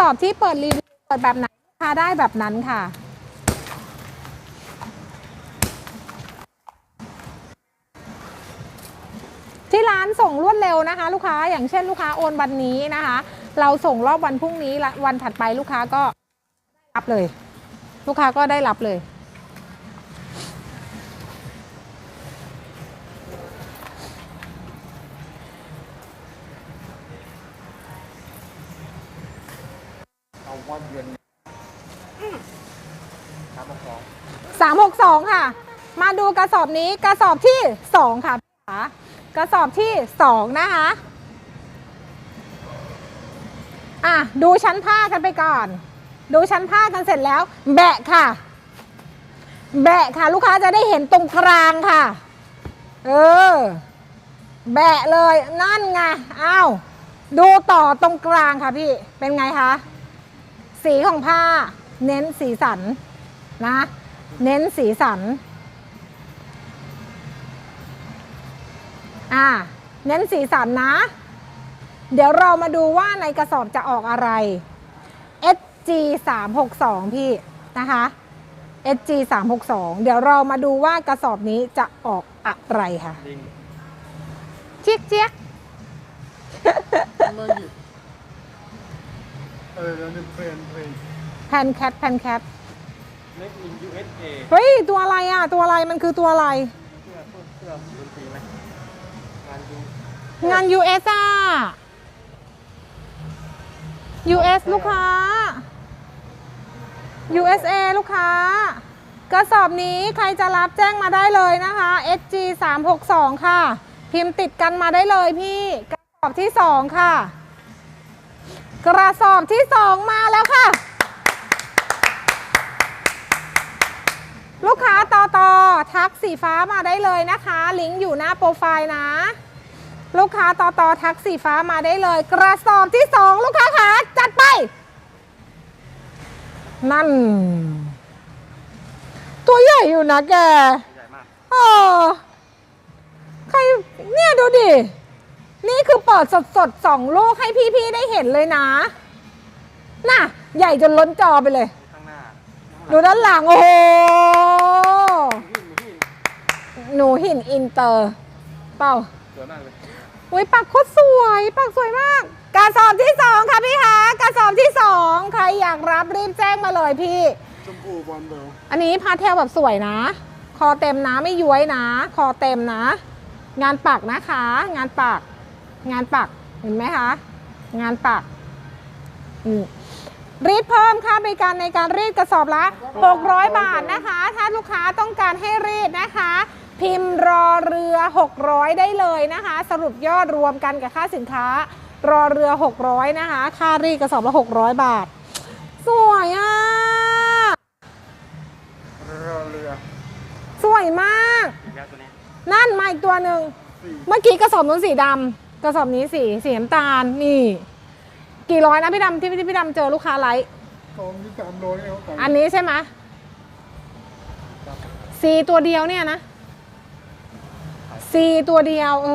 ตอบที่เปิดรีวิวเปิดแบบไหนลูกค้าได้แบบนั้นค่ะ ที่ร้านส่งรวดเร็วนะคะ ลูกค้าอย่างเช่นลูกค้าโอนวันนี้นะคะ เราส่งรอบวันพรุ่งนี้ละวันถัดไปลูกค้าก็รับเลย ลูกค้าก็ได้รับเลย 362 ค่ะ มาดูกระสอบนี้กระสอบที่ 2 ค่ะกระสอบที่ 2 นะคะอะดูชั้นผ้ากันไปก่อน ดูชั้นผ้ากันเสร็จแล้ว แบะค่ะ แบะค่ะ ลูกค้าจะได้เห็นตรงกลางค่ะ เออ แบะเลยนั่นไงอ้าวดูต่อตรงกลางค่ะพี่เป็นไงคะสีของผ้าเน้นสีสันนะ เน้นสีสัน อ่า เน้นสีสันนะ เดี๋ยวเรามาดูว่าในกระสอบจะออกอะไร SG 3 6 2พี่นะคะ SG 3 6 2เดี๋ยวเรามาดูว่ากระสอบนี้จะออกอะไรค่ะลิงเจี๊ยกเจี๊ยกไม่หยุดเออแล้วนึกเพลนเพลนแพนแคทแพนแคท เล็กอิน USA เฮ้ย ตัวอะไรอะ ตัวอะไรมันคือตัวอะไร เสื้อเสื้อเสื้อดนตรีไหมงานดูงาน US อะ US ลูกค้า USA ลูกค้ากระสอบนี้ใครจะรับแจ้งมาได้เลยนะคะ SG 3 6 2ค่ะ พิมพ์ติดกันมาได้เลยพี่ กระสอบที่ 2 ค่ะ กระสอบที่ 2 มาแล้วค่ะ ลูกค้าต่อต่อทักสีฟ้ามาได้เลยนะคะ ลิงก์อยู่หน้าโปรไฟล์นะ ลูกค้าต่อต่อทักสีฟ้ามาได้เลย กระสอบที่สองลูกค้าขาจัดไป นั่น ตัวใหญ่อยู่นะแกใหญ่มากเออใครเนี่ยดูดิ นี่คือเปิดสดสดๆสองลูกให้พี่ๆได้เห็นเลยนะ น่ะ ใหญ่จนล้นจอไปเลยข้างหน้า ดูด้านหลัง โอ้โหหินหินหนูหินอินเตอร์ เปล่าสวยมากเลยอุ้ยปักโคตรสวยปักสวยมากกระสอบที่สองค่ะพี่คะกระสอบที่สองใครอยากรับรีบแจ้งมาเลยพี่ ชมพูบอลเบลอันนี้พาเทลแบบสวยนะ คอเต็มนะไม่ย้วยนะ คอเต็มนะ งานปักนะคะ งานปัก งานปักเห็นไหมคะ งานปักอืม รีดเพิ่มค่าบริการในการรีดกระสอบละ 600 บาทนะคะ ถ้าลูกค้าต้องการให้รีดนะคะ พิมพ์รอเรือ 600 ได้เลยนะคะ สรุปยอดรวมกันกับค่าสินค้า รอเรือ 600 นะคะ ค่ารีดกระสอบละ 600 บาท สวยอะเรือเรือ สวยมากอีกแล้วตัวนี้นั่นมาอีกตัวหนึ่งสี่เมื่อกี้กระสอบนู้นสีดำกระสอบนี้สีสีน้ำตาลนี่ กี่ร้อยนะพี่ดำที่ที่พี่ดำเจอลูกค้าไลฟ์สองที่สามโลนี่เขาขายอันนี้ใช่ไหมสีตัวเดียวเนี่ยนะสีตัวเดียว เอ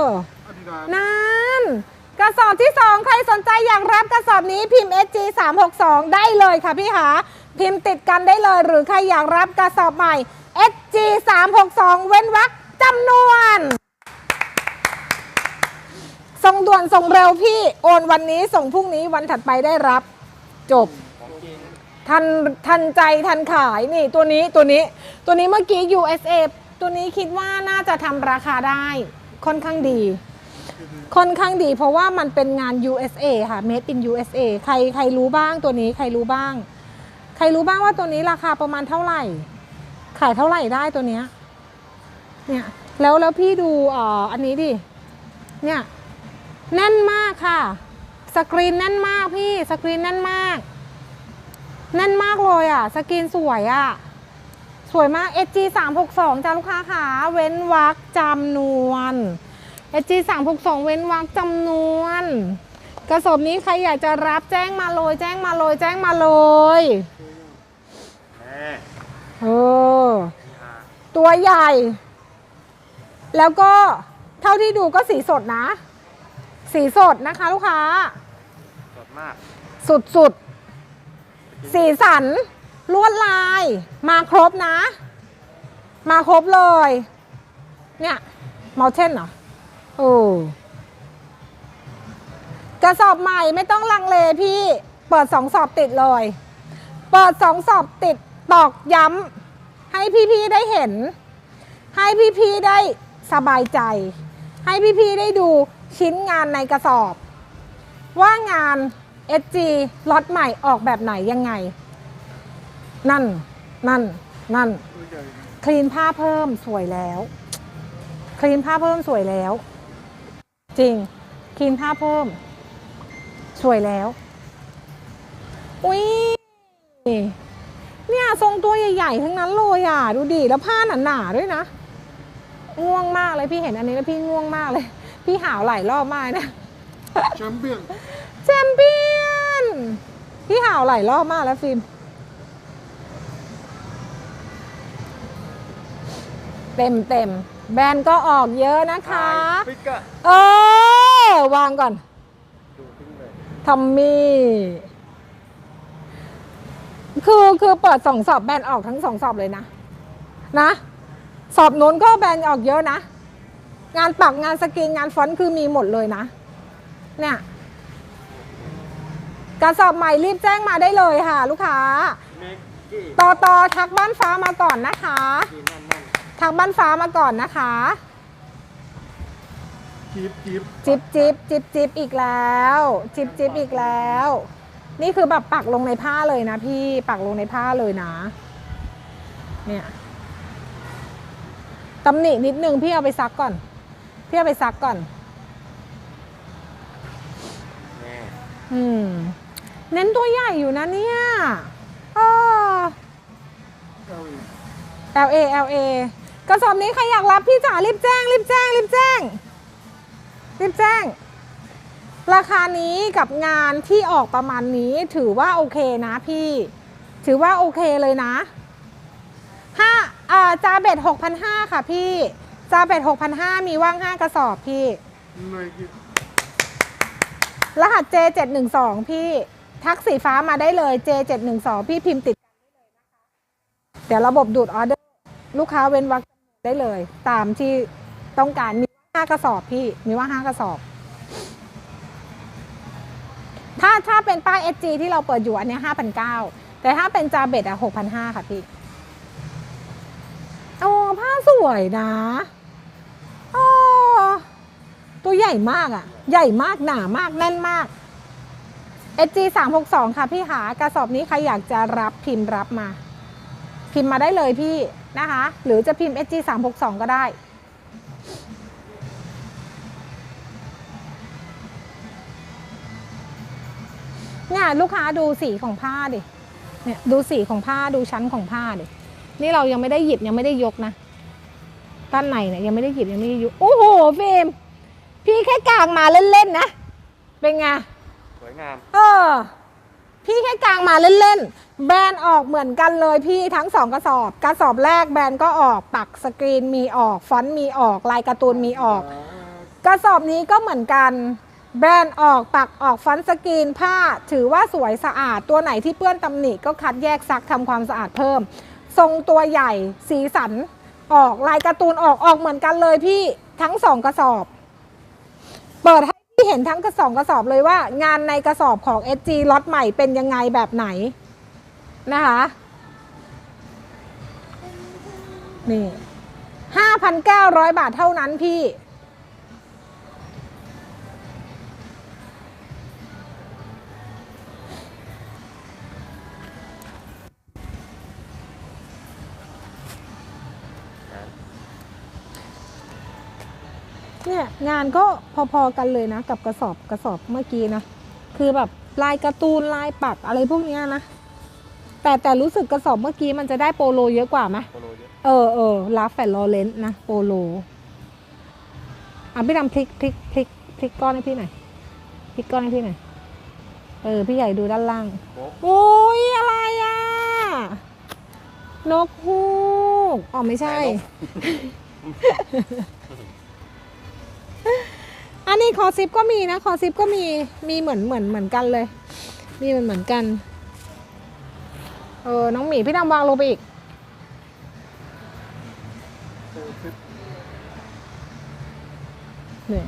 อ อาดิดาสนั่น กระสอบที่ 2 ใครสนใจอยากรับกระสอบนี้พิมพ์ SG 3 6 2ได้เลยค่ะพี่หาพิมพ์ติดกันได้เลยหรือใครอยากรับกระสอบใหม่ SG 3 6 2เว้นวรรคจำนวน ส่งด่วนส่งเร็วพี่โอนวันนี้ส่งพรุ่งนี้วันถัดไปได้รับ จบ ทันทันใจทันขายนี่ตัวนี้ตัวนี้ ตัวนี้เมื่อกี้ USA ตัวนี้คิดว่าน่าจะทำราคาได้ค่อนข้างดี ค่อนข้างดีเพราะว่ามันเป็นงาน USA ค่ะ made in USA ใครใครรู้บ้างตัวนี้ใครรู้บ้าง ใครรู้บ้างว่าตัวนี้ราคาประมาณเท่าไหร่ ขายเท่าไหร่ได้ตัวเนี้ยเนี่ยแล้วแล้วพี่ดูอ่ออันนี้ดิเนี่ย แน่นมากค่ะ สกรีนแน่นมากพี่ สกรีนแน่นมาก แน่นมากเลยอะ สกรีนสวยอะ สวยมาก SG 3 6 2จ้าลูกค้าค่ะ เว้นวรรคจำนวน SG 3 6 2เว้นวรรคจำนวน กระสอบนี้ใครอยากจะรับแจ้งมาเลยแจ้งมาเลยแจ้งมาเลยเออตัวใหญ่ แล้วก็เท่าที่ดูก็สีสดนะ สีสดนะคะลูกค้าสุดๆสีสัน ลวดลาย มาครบนะ มาครบเลย เนี่ยเมาเทนเหรอ โอ้กระสอบใหม่ไม่ต้องลังเลพี่ เปิดสองสอบติดเลย เปิดสองสอบติดตอกย้ำให้พี่ๆได้เห็น ให้พี่ๆได้สบายใจ ให้พี่ๆได้ดู ชิ้นงานในกระสอบ ว่างาน SG ล็อตใหม่ออกแบบไหนยังไง นั่น นั่น นั่น คลีนผ้าเพิ่มสวยแล้ว คลีนผ้าเพิ่มสวยแล้ว จริง คลีนผ้าเพิ่ม สวยแล้ว อุ้ยเนี่ยทรงตัวใหญ่ๆ ทั้งนั้นเลยอะ ดูดิ แล้วผ้าหนาๆด้วยนะ ง่วงมากเลยพี่เห็นอันนี้แล้วพี่ง่วงมากเลย พี่หาวหลายรอบมากนะแชมเปี้ยนแชมเปี้ยนพี่หาวหลายรอบมากแล้วฟิล์มเต็มเต็มๆแบรนด์ก็ออกเยอะนะคะปิกะเออวางก่อนดูทิ้งเลยทอมมี่คือคือเปิดสองสอบแบรนด์ออกทั้งสองสอบเลยนะ นะ สอบนู้นก็แบรนด์ออกเยอะนะ งานปักงานสกรีนงานฟอนต์คือมีหมดเลยนะ เนี่ยกระสอบใหม่รีบแจ้งมาได้เลยค่ะ ลูกค้าเมกกี้ต่อต่อทักบ้านฟ้ามาก่อนนะคะกีนั่นนั่นทักบ้านฟ้ามาก่อนนะคะจี๊บจี๊บจิบจิบจิบจิบอีกแล้วจิบจิบอีกแล้ว นี่คือแบบปักลงในผ้าเลยนะพี่ปักลงในผ้าเลยนะ เนี่ยตำหนินิดนึงพี่เอาไปซักก่อน พี่เอาไปซักก่อนแน่อืม เน้นตัวใหญ่อยู่นะเนี่ยเออเอาอีก LA LA กระสอบนี้ใครอยากรับพี่จ๋ารีบแจ้งรีบแจ้งรีบแจ้งรีบแจ้ง ราคานี้กับงานที่ออกประมาณนี้ถือว่าโอเคนะพี่ ถือว่าโอเคเลยนะห้าอ่าจาเบ็ดหกพันห้าค่ะพี่ จาเบ็ดหกพันห้ามีว่างห้ากระสอบพี่หน่วยกี่รหัส J 7 1 2 พี่ทักสีฟ้ามาได้เลย J 7 1 2 พี่พิมพ์ติดกันได้เลยนะคะเดี๋ยวระบบดูดออเดอร์ ลูกค้าเว้นวรรคได้เลย ตามที่ต้องการมีห้ากระสอบพี่ มีว่าห้ากระสอบ ถ้าถ้าเป็นป้าย SG ที่เราเปิดอยู่อันเนี้ห้าพันเก้าแต่ถ้าเป็นจาเบ็ดอะหกพันห้าค่ะพี่ โอ้ผ้าสวยนะ ตัวใหญ่มากอะใหญ่มากหนามากแน่นมาก SG 3 6 2ค่ะ พี่หากระสอบนี้ใครอยากจะรับพิมพ์รับมา พิมพ์มาได้เลยพี่นะคะ หรือจะพิมพ์ SG 3 6 2ก็ได้เนี่ยลูกค้าดูสีของผ้าดิ เนี่ยดูสีของผ้าดูชั้นของผ้าดิ นี่เรายังไม่ได้หยิบยังไม่ได้ยกนะด้านในเนี่ยยังไม่ได้หยิบยังไม่ได้ยก โอ้โหเฟรม พี่แค่กางมาเล่นๆนะ เป็นไง สวยงาม เออ พี่แค่กางมาเล่นๆ แบรนด์ออกเหมือนกันเลยพี่ทั้งสองกระสอบ กระสอบแรกแบรนด์ก็ออก ปักสกรีนมีออก ฟอนต์มีออก ลายการ์ตูนมีออก กระสอบนี้ก็เหมือนกัน แบรนด์ออกปักออกฟอนต์สกรีนผ้า ถือว่าสวยสะอาด ตัวไหนที่เปื้อนตำหนิก็คัดแยกซักทำความสะอาดเพิ่ม ทรงตัวใหญ่ สีสัน ออก ลายการ์ตูนออก ออกเหมือนกันเลยพี่ทั้งสองกระสอบ เปิดให้พี่เห็นทั้งกระสองกระสอบเลยว่า งานในกระสอบของ SG ล็อตใหม่เป็นยังไงแบบไหนนะคะนี่5,900บาทเท่านั้นพี่ เนี่ยงานก็พอๆกันเลยนะ กับกระสอบกระสอบเมื่อกี้นะ คือแบบลายการ์ตูนลายปักอะไรพวกเนี้ยนะ แต่แต่รู้สึกกระสอบเมื่อกี้มันจะได้โปโลเยอะกว่าไหมโปโลเยอะเออเออลาแฟนลอเลนนะโปโลอะพี่ดำพลิกพลิกพลิกพลิกก้อนให้พี่หน่อยพลิกก้อนให้พี่หน่อยเออพี่ใหญ่ดูด้านล่างโป๊ะโอ้ยอะไรอะนกฮูกอ๋อไม่ใช่อั นนี้คอซิปก็มีนะคอซิปก็มีมีเหมือนเหมือนเหมือนกันเลยนี่มันเหมือนกันเออน้องหมีพี่ดำวางลงไปอีกเนี่ย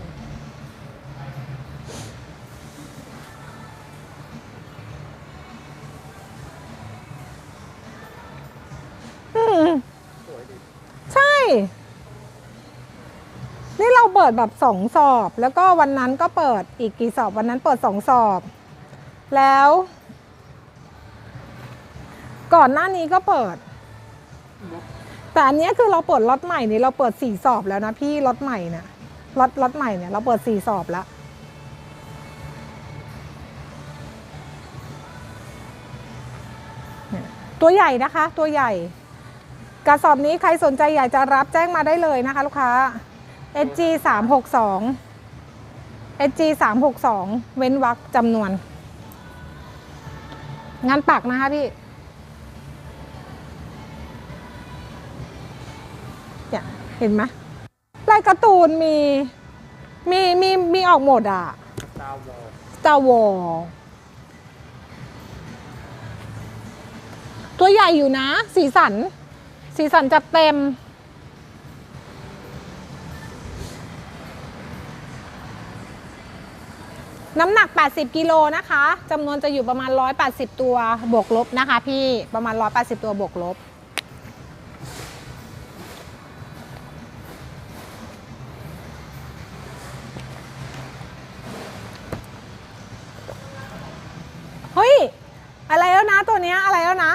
ใช่ ดแบบสองสอบ แล้วก็วันนั้นก็เปิดอีกกี่สอบวันนั้นเปิดสองสอบ แล้ว ก่อนหน้านี้ก็เปิด แต่อันนี้คือเราเปิดล็อตใหม่นี่เราเปิดสี่สอบแล้วนะพี่ล็อตใหม่เนี่ยล็อตล็อตใหม่เนี่ยเราเปิดสี่สอบแล้วตัวใหญ่นะคะตัวใหญ่ กระสอบนี้ใครสนใจอยากจะรับแจ้งมาได้เลยนะคะ ลูกค้า SG 3 6 2 SG 3 6 2 เว้นวรรคจำนวน งานปักนะคะพี่เนี่ยเห็นไหมลายการ์ตูนมี มีมีมีออกหมดอะดาวอ Star War ตัวใหญ่อยู่นะ สีสัน สีสันจัดเต็ม น้ำหนัก 80 กิโลนะคะจำนวนจะอยู่ประมาณ 180 ตัวบวกลบนะคะ พี่ประมาณ 180 ตัวบวกลบ เฮ้ย อะไรแล้วนะตัวเนี้ยอะไรแล้วนะ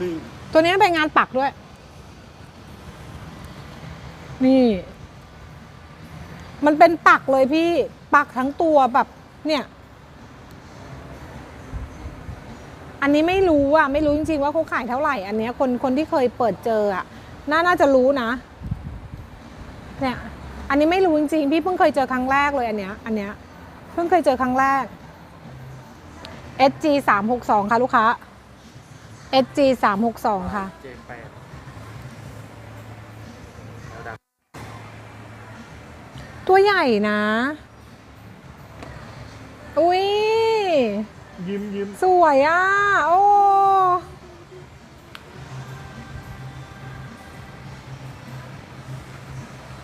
นี่ตัวนี้เป็นงานปักด้วย นี่ มันเป็นปักเลยพี่ ปักทั้งตัวแบบเนี่ย อันนี้ไม่รู้อะ ไม่รู้จริงๆว่าเขาขายเท่าไหร่ อันเนี้ยคนคนที่เคยเปิดเจออะน่าน่าจะรู้นะ เนี่ย อันนี้ไม่รู้จริงๆพี่เพิ่งเคยเจอครั้งแรกเลยอันเนี้ย อันเนี้ยเพิ่งเคยเจอครั้งแรก SG 362ค่ะลูกค้า SG 362ค่ะ J8 ตัวใหญ่นะ อุ้ยยิ้มยิ้มสวยอะ โอ้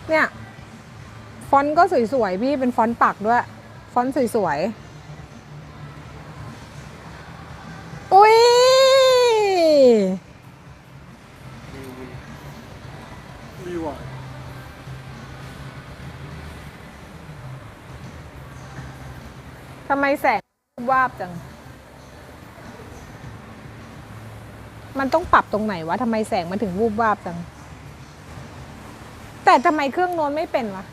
เนี่ย ฟอนต์ก็สวยๆ พี่เป็นฟอนต์ปักด้วย ฟอนต์สวยๆ อุ้ย ทำไมแสงวาบจัง มันต้องปรับตรงไหนวะทำไมแสงมันถึงวูบวาบจัง แต่ทำไมเครื่องโน้นไม่เป็นวะ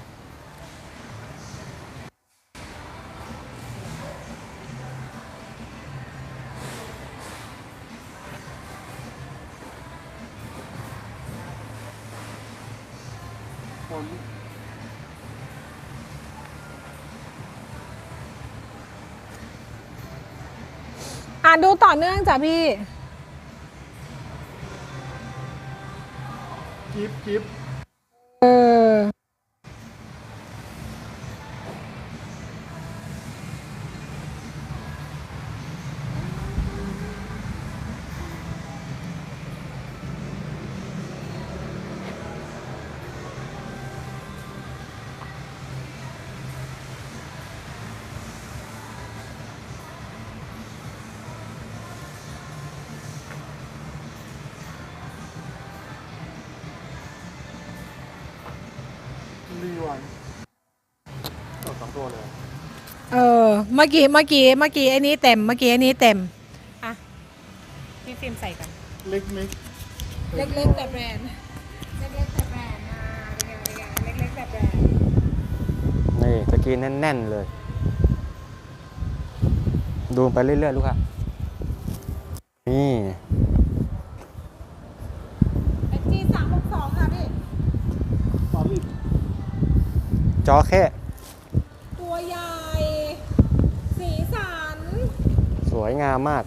ดูต่อเนื่องจ้ะพี่ จิบจิบ ออเมื่อกี้ เมื่อกี้ เมื่อกี้ไอ้นี้เต็ม เมื่อกี้ไอ้นี้เต็ม อะ พี่ฟิล์มใส่กัน เล็กเล็กเล็กๆแต่แบรนด์ เล็กๆแต่แบรนด์นะเป็นไงเป็นไงเล็กๆแต่แบรนด์ นี่ตะกี้แน่น ๆ เลย ดูไปเรื่อย ๆ ลูกค้านี่เอจีสามหกสองค่ะพี่ตอนนี้จอแค่ วยงามมาก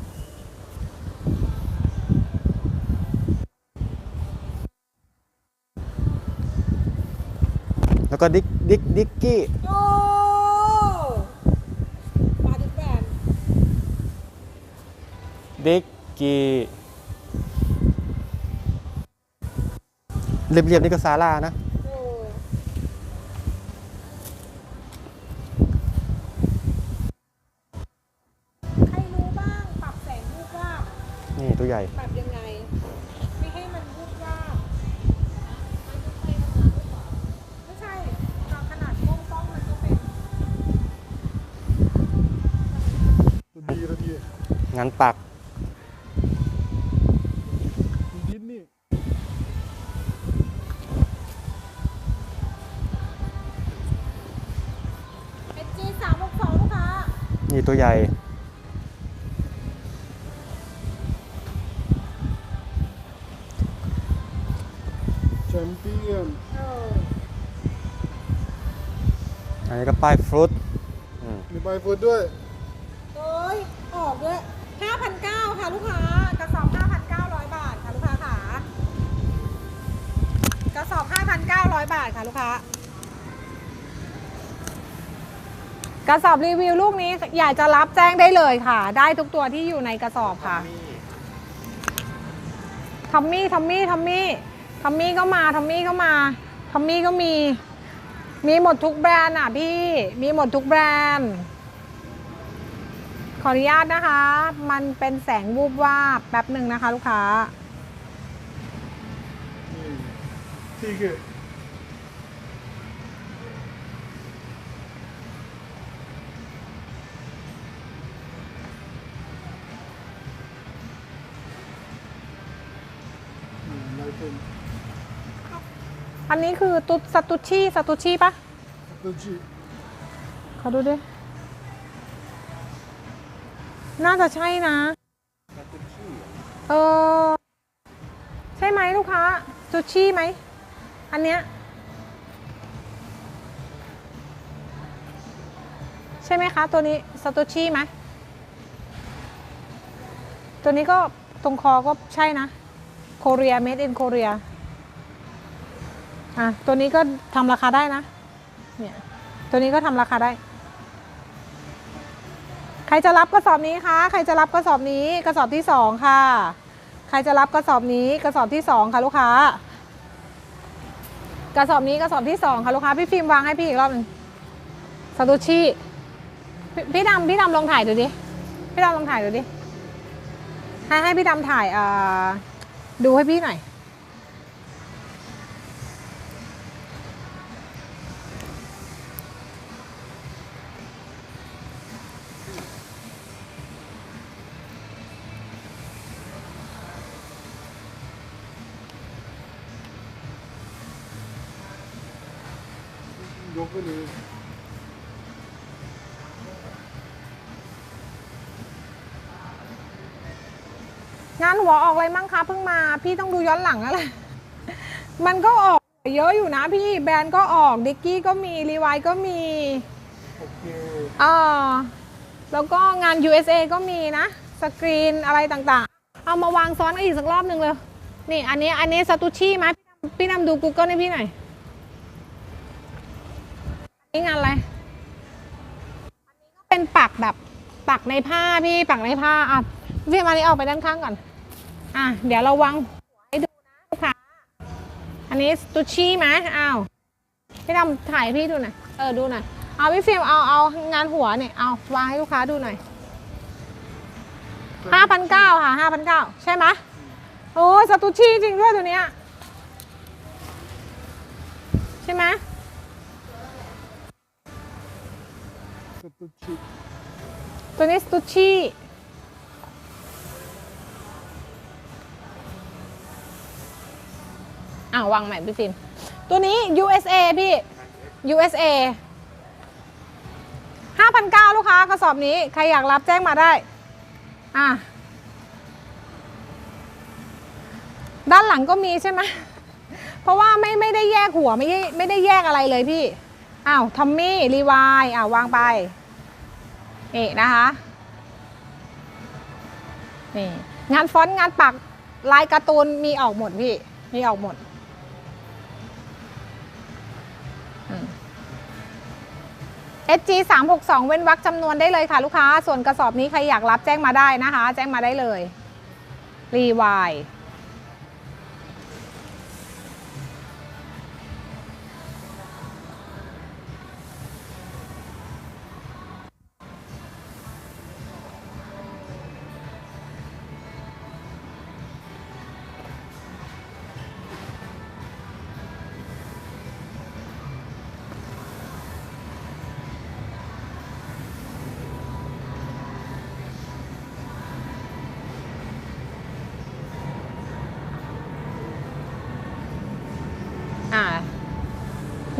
แล้วก็ดิกดิกดิกกี้ โอ้ปาดิแบนดิกกี้เรียบๆนี่ก็ซาร่านะ งานปักดินนี่เอจีสามหกสองลูกค้านี่ตัวใหญ่แชมเปี้ยนเอออันนี้ก็ป้ายฟรุตอืมมีใบฟุตด้วย เอ้ย ออกด้วย 5,900ค่ะลูกค้ากระสอบ 5,900 บาทค่ะลูกค้าค่ะกระสอบ 5,900 บาทค่ะลูกค้ากระสอบรีวิวลูกนี้อยากจะรับแจ้งได้เลยค่ะ ได้ทุกตัวที่อยู่ในกระสอบค่ะทอมมี่ทอมมี่ทอมมี่ทอมมี่ก็มาทอมมี่ก็มาทอมมี่ก็มี มีหมดทุกแบรนด์อะพี่ มีหมดทุกแบรนด์ ขออนุญาตนะคะ มันเป็นแสงวูบวาบแป๊บหนึ่งนะคะ ลูกค้านี่ที่คืออืมลายเป็นอันนี้คือตุสตุชชี่สตุชชี่ปะตัวจีขอดูดิ น่าจะใช่นะเออใช่ไหมลูกค้าสตุชชี่ไหม อันเนี้ย ใช่ไหมคะ ตัวนี้สตุชชี่ไหม ตัวนี้ก็ตรงคอก็ใช่นะโคเรีย made in Korea อะ ตัวนี้ก็ทำราคาได้นะ เนี่ย ตัวนี้ก็ทำราคาได้ ครจะรับกระสอบนี้คะ ใครจะรับกระสอบนี้ กระสอบที่สองค่ะ ใครจะรับกระสอบนี้ กระสอบที่สองค่ะลูกค้า กระสอบนี้กระสอบที่สองค่ะลูกค้า พี่ฟิล์มวางให้พี่อีกรอบหนึ่งซาตูชิพี่พี่ดำพี่ดำลองถ่ายดูดิ พี่ดำลองถ่ายดูดิ ให้ให้พี่ดำถ่ายอ่าดูให้พี่หน่อย วออกอะไรมั่งคะเพิ่งมา พี่ต้องดูย้อนหลังแล้วแหละมันก็ออกเยอะอยู่นะพี่แบรนด์ก็ออกดิกกี้ก็มีรีวายก็มีโอเคเออแล้วก็งาน USA ก็มีนะสกรีนอะไรต่างๆ เอามาวางซ้อนกันอีกสักรอบหนึ่งเลย นี่อันนี้อันนี้สตูชี่ไหมพี่นำดู Google ให้พี่หน่อยอันนี่งานอะไร อันนี้ก็เป็นปักแบบปักในผ้าพี่ปักในผ้าอะพี่มานี้ออกไปด้านข้างก่อน อะเดี๋ยวเราวางให้ดูนะลูกค้าอันนี้สตูชี่ไหมอ้าวพี่ทำถ่ายพี่ดูหน่อยเออดูหน่อยเอาพี่ฟิล์มเอาเอางานหัวเนี่ยเอาวางให้ลูกค้าดูหน่อยห้าพันเก้าค่ะห้าพันเก้าใช่ไหมโอ้สตูชี่จริงด้วยตัวเนี้ยใช่ไหมสตุชิตัวนี้สตูชี่ อ่าวางใหม่พี่ฟิล์มตัวนี้ USA พี่ USA 5,900 ลูกค้ากระสอบนี้ ใครอยากรับแจ้งมาได้ อะ ด้านหลังก็มีใช่ไหม เพราะว่าไม่ไม่ได้แยกหัวไม่ได้ไม่ได้แยกอะไรเลยพี่ อ้าวทอมมี่รีวายอ้าววางไป นี่นะคะ นี่ งานฟอนต์งานปักลายการ์ตูนมีออกหมดพี่ มีออกหมด SG 3 6 2 เว้นวรรคจำนวนได้เลยค่ะลูกค้า ส่วนกระสอบนี้ใครอยากรับแจ้งมาได้นะคะ แจ้งมาได้เลยรีวาย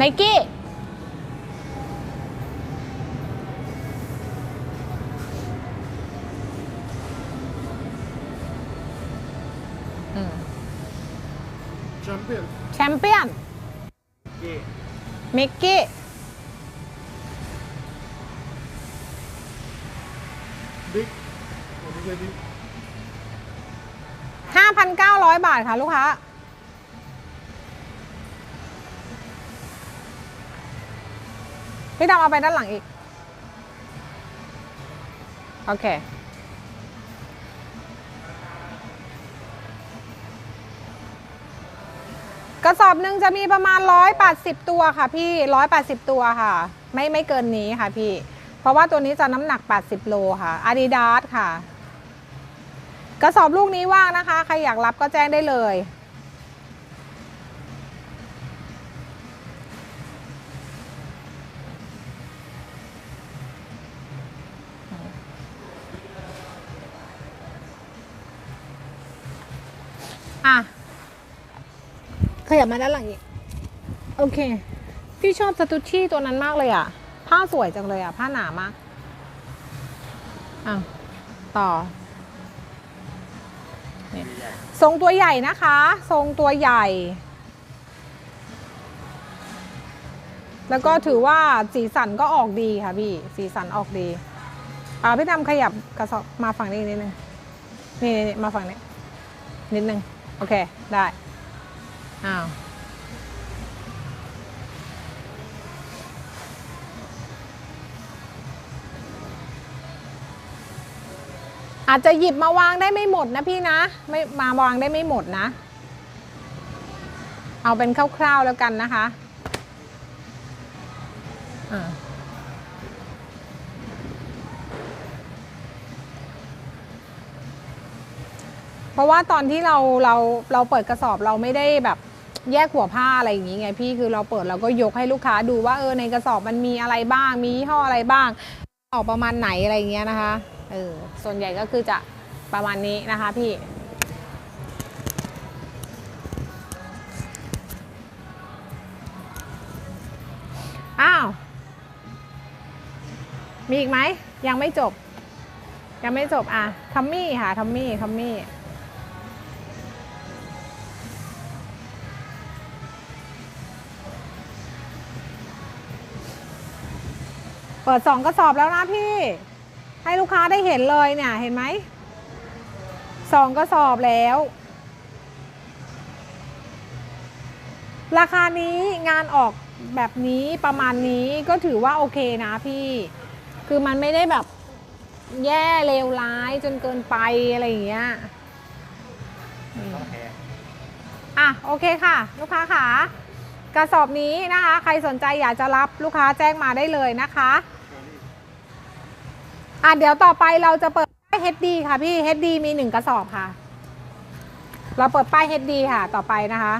ไนกี้อืมแชมเปี้ยนแชมเปี้ยนเย่มิกกี้บิ๊กโอ้ไม่ใช่บิ๊ก5,900บาทค่ะลูกค้า พี่ดำเอาไปด้านหลังอีก โอเค กระสอบหนึ่งจะมีประมาณ 180 ตัวค่ะพี่ 180 ตัวค่ะ ไม่ไม่เกินนี้ค่ะพี่ เพราะว่าตัวนี้จะน้ำหนัก 80 โลค่ะ Adidas ค่ะ กระสอบลูกนี้ว่างนะคะ ใครอยากรับก็แจ้งได้เลย ขยับมาด้านหลังอีก โอเค พี่ชอบสตูชี่ตัวนั้นมากเลยอะ ผ้าสวยจังเลยอะ ผ้าหนามากอะต่อทรงตัวใหญ่นะคะ ทรงตัวใหญ่ แล้วก็ถือว่าสีสันก็ออกดีค่ะพี่ สีสันออกดี อ่าพี่ดำขยับกระสอบมาฝั่งนี้นิดนึง นี่นี่มาฝั่งนี้ นิดนึง โอเค ได้ อ้าวอาจจะหยิบมาวางได้ไม่หมดนะพี่นะ ไม่มาวางได้ไม่หมดนะ เอาเป็นคร่าวๆแล้วกันนะคะอ่าเพราะว่าตอนที่เราเราเราเปิดกระสอบเราไม่ได้แบบ แยกหัวผ้าอะไรอย่างงี้ไงพี่คือเราเปิดเราก็ยกให้ลูกค้าดูว่าเออในกระสอบมันมีอะไรบ้าง มียี่ห้ออะไรบ้างออกประมาณไหนอะไรอย่างเงี้ยนะคะเออส่วนใหญ่ก็คือจะประมาณนี้นะคะพี่อ้าว มีอีกไหม ยังไม่จบ ยังไม่จบอะทัมมี่ค่ะทัมมี่ทัมมี่ ปิดสองกระสอบแล้วนะพี่ ให้ลูกค้าได้เห็นเลยเนี่ย เห็นไหมสองกระสอบแล้ว ราคานี้งานออกแบบนี้ประมาณนี้ก็ถือว่าโอเคนะพี่ คือมันไม่ได้แบบแย่เลวร้ายจนเกินไปอะไรอย่างเงี้ยอืมโอเคอะโอเคค่ะ ลูกค้าค่ะกระสอบนี้นะคะ ใครสนใจอยากจะรับลูกค้าแจ้งมาได้เลยนะคะ อะเดี๋ยวต่อไปเราจะเปิดป้าย HD ค่ะพี่ HD มีหนึ่งกระสอบค่ะ เราเปิดป้าย HD ค่ะ ต่อไปนะคะ